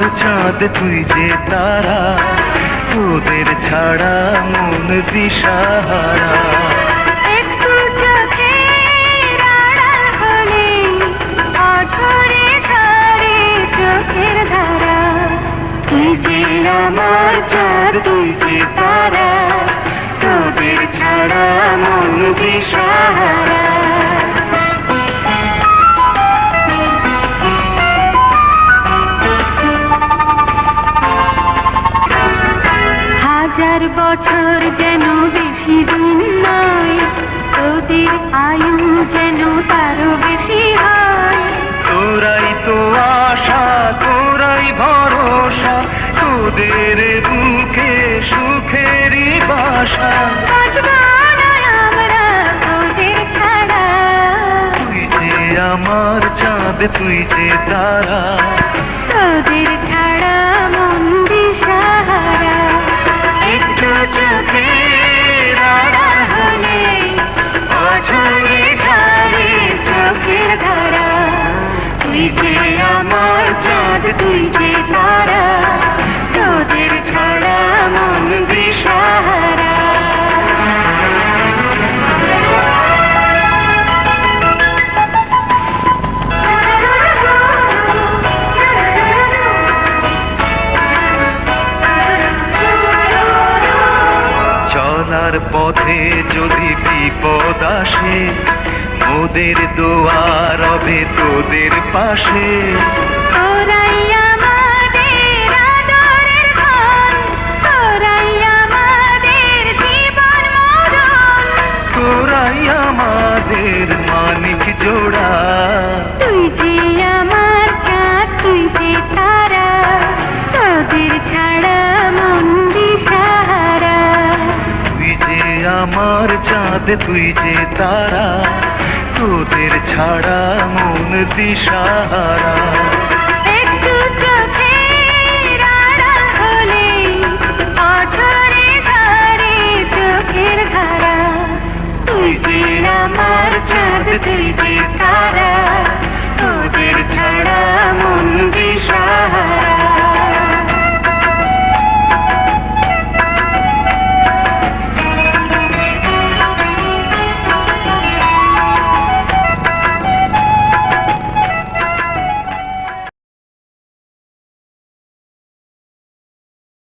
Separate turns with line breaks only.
চাঁদ তুই যে তারা তোদের ছাড়া মন দিশাহারা।
আমার চার তুই যে হাজার বছর যেন বেশি দিন নয় তোদের আয়ু যেন তারও বেশি হয়।
তোরাই তো আশা তোরাই ভরসা তোদের বুকে সুখেরই বাসা।
আমার
চাঁদ তুই যে তারা। চলার পথে যদি বিপদ আসে ওদের দোয়ার হবে তোদের পাশে।
চাঁদ তুই যে তারা, তোদের ছাড়া মন দিশাহারা। আমার চাঁদ, তুই যে তারা, তোদের ছাড়া